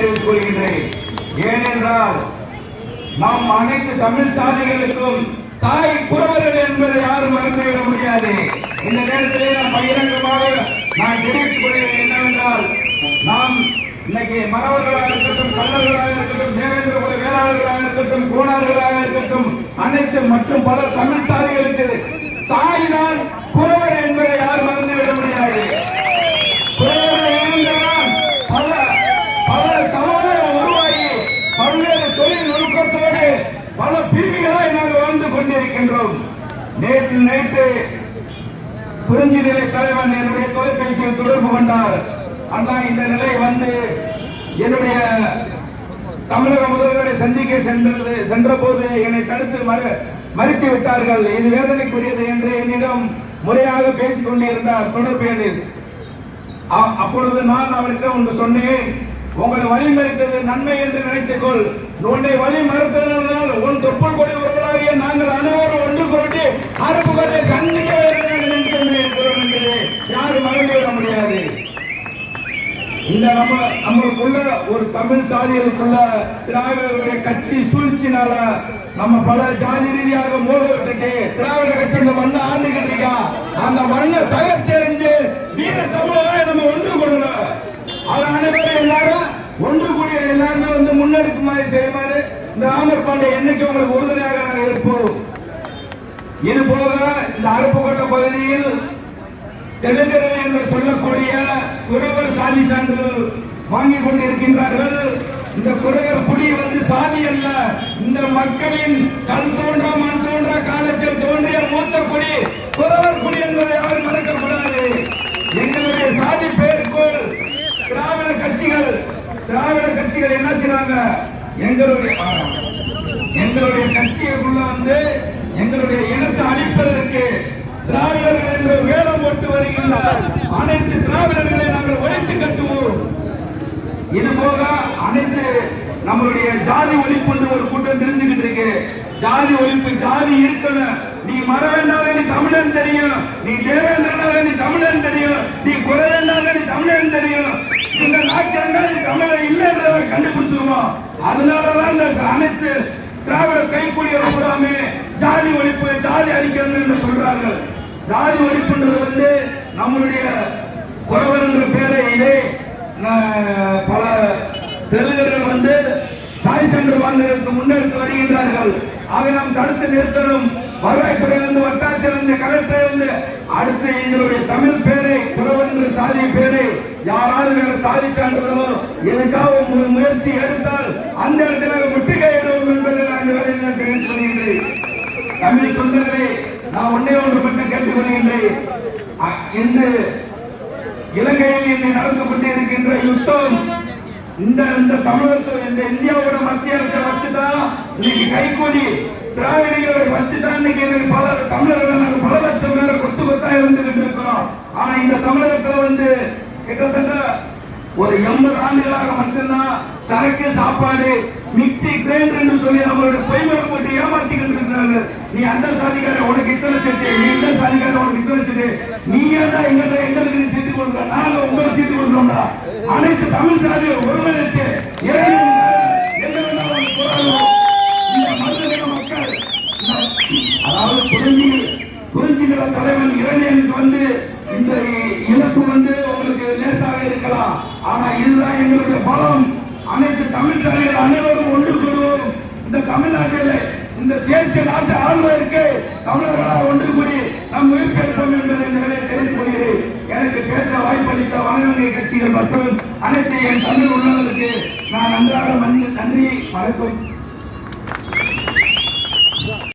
தெரிவித்துக் கொள்கின்றேன் ஏனென்றால் நாம் அனைத்து தமிழ் சாதிகளுக்கும் தாய் புறவர்கள் என்பதை யாரும் மறந்துவிட முடியாது. இந்த நேரத்திலே நான் பகிரங்கமாக நான் தெரிவித்துக் கொள்கிறேன் என்னவென்றால் நாம் இன்னைக்கு மறவர்களாக இருக்கட்டும் கல்லர்களாக இருக்கட்டும் தேவேந்திரகுல வேளாளர்களாக இருக்கட்டும் கோணார்களாக இருக்கட்டும் அனைத்து மற்றும் பல தமிழ் சாதிகளுக்கு தாய் தான் புறவர் பல பிரிவுகளாய் நாங்கள் வாழ்ந்து கொண்டிருக்கின்றோம். நேற்று நேற்று குறிஞ்சி நிலை தலைவன் என்னுடைய தொலைபேசியில் தொடர்பு கொண்டார். அண்ணா இந்த நிலை வந்து என்னுடைய தமிழக முதல்வரை சந்திக்க சென்றது சென்ற போது என்னை தடுத்து மறு மறுத்து விட்டார்கள். இது வேதனைக்குரியது என்று என்னிடம் முறையாக பேசிக் கொண்டிருந்தார் தொடர்பு எண்ணில். அப்பொழுது நான் அவர்கிட்ட ஒன்று சொன்னேன் உங்களை வழிமறித்தது நன்மை என்று நினைத்துக்கொள் உன்னை வழி மறுத்ததனால் உன் தொப்புள் கொடி ஒருவராகிய நாங்கள் அனைவரும் ஒன்று கூட்டி அரபுகளை சந்திக்க யாரும் மறந்து விட முடியாது. இந்த நம்ம நம்மளுக்குள்ள ஒரு தமிழ் சாதிகளுக்குள்ள திராவிடருடைய கட்சி சூழ்ச்சினால நம்ம பல ஜாதி ரீதியாக மோத விட்டுட்டு திராவிட கட்சி இந்த மண்ணை ஆண்டுகிட்டு இருக்கா? அந்த மண்ணை தகர்த்தெறிஞ்சு வீர தமிழராக நம்ம ஒன்று கொள்ளணும் அது அனைவரும் எல்லாரும் ஒன்று கூடிய எல்லாருமே வந்து முன்னெடுக்குமாறு செய்யுமாறு இந்த ஆமர் பாண்டை என்னைக்கு உங்களுக்கு உறுதுணையாக நாங்கள் இருப்போம் இது போக இந்த அருப்புக்கோட்டை பகுதியில் தெலுங்கர்கள் என்று சொல்லக்கூடிய குறவர் சாதி சான்றிதழ் வாங்கி கொண்டிருக்கின்றார்கள். இந்த குறவர் குடி வந்து சாதி அல்ல. இந்த மக்களின் கல் தோன்ற மண் தோன்ற காலத்தில் தோன்றிய மூத்த குடி குறவர் குடி என்பதை யாரும் மறக்கக்கூடாது எங்களுடைய சாதி பேருக்குள் திராவிட கட்சிகள் திராவிட கட்சிகள் என்ன செய்றாங்க எங்களுடைய பாடம். எங்களுடைய கட்சிகளுக்குள்ள வந்து எங்களுடைய இனத்தை அழிப்பதற்கு திராவிடர்கள் என்று வேடம் போட்டு வருகின்ற அனைத்து திராவிடர்களை நாங்கள் ஒழித்து கட்டுவோம். இது போக அனைத்து நம்மளுடைய ஜாதி ஒழிப்புன்னு ஒரு கூட்டம் தெரிஞ்சுக்கிட்டு இருக்கு. ஜாதி ஒழிப்பு ஜாதி இருக்கணும். நீ மரவேண்டாலே நீ தமிழன் தெரியும். நீ தேவேந்திரனாலே நீ தமிழன் தெரியும் நீ குறைவேண்டாலே நீ தமிழன் தெரியும் இந்த நாட்டில் நீ தமிழன் இல்லைன்றதை கண்டுபிடிச்சிருவோம் அதனாலதான் இந்த அனைத்து திராவிட கைக்கூலிகள் பூராமே ஜாதி ஒழிப்பு ஜாதி அழிக்கணும் என்று சொல்றார்கள். ஜாதி ஒழிப்புன்றது வந்து நம்மளுடைய குறவர் என்ற பேரையிலே பல தெலுங்கர்கள் வந்து சாய் சென்று வாழ்ந்ததற்கு முன்னெடுத்து வருகின்றார்கள். அதை நாம் தடுத்து நிறுத்தணும். வருவாய்த்துறையிலிருந்து வட்டாட்சியிலிருந்து கலெக்டரிலிருந்து அடுத்து எங்களுடைய தமிழ் பேரை குறவர் சாதி பேரை யாராவது வேற சாதி சான்றிதழோ எதுக்காக ஒரு முயற்சி எடுத்தால் அந்த இடத்துல முற்றுகையிடுவோம் என்பதை நான் இந்த வேலையில் தெரிவித்துக் கொள்கின்றேன். தமிழ் சொந்தங்களே நான் ஒன்னே ஒன்று மட்டும் கேட்டுக் கொள்கின்றேன். இன்று இலங்கையில் இன்னை நடந்து கொண்டே இருக்கின்ற யுத்தம் இந்த இந்த தமிழகத்தை இந்த இந்தியாவோட மத்திய அரசை வச்சுதான் இன்னைக்கு கைகூலி திராவிடிகளை வச்சுதான் இன்னைக்கு எனக்கு பல தமிழர்கள் நாங்கள் பல லட்சம் பேரை கொத்து கொத்தா இருந்துகிட்டு இருக்கோம். ஆனா இந்த தமிழகத்துல வந்து கிட்டத்தட்ட ஒரு எண்பது ஆண்டுகளாக மட்டும்தான் சரக்கு சாப்பாடு மிக்சி கிரைண்டர் என்று சொல்லி நம்மளுடைய பொய்மரை போட்டு ஏமாத்தி இருக்கிறாங்க. நீ அந்த சாதிக்கார உனக்கு இத்தனை செட்டு. நீ இந்த சாதிக்கார உனக்கு இத்தனை செட்டு. நீ ஏதா எங்கிட்ட எங்களுக்கு நீ சேர்த்து கொடுக்குற. நாங்க உங்களை சேர்த்து கொடுக்குறோம்டா. அனைத்து தமிழ் சாதி ஒருங்கிணைத்து இரண்டு அதாவது குறிஞ்சி குறிஞ்சிகள தலைவன் இரணியனுக்கு வந்து இந்த இழப்பு வந்து ஆனா இதுதான் எங்களுடைய பலம். அனைத்து தமிழ் சாலைகள் அனைவரும் ஒன்று கூடுவோம். இந்த தமிழ்நாட்டில் இந்த தேசிய நாட்டு ஆள்வதற்கு தமிழர்களாக ஒன்று கூடி நாம் முயற்சி எடுப்போம் என்பதை இந்த வேலையை தெரிந்து கொள்கிறேன். எனக்கு பேச வாய்ப்பளித்த வனவங்கை கட்சிகள் மற்றும் அனைத்து என் தமிழ் உள்ளவர்களுக்கு நான் நன்றாக நன்றி வணக்கம்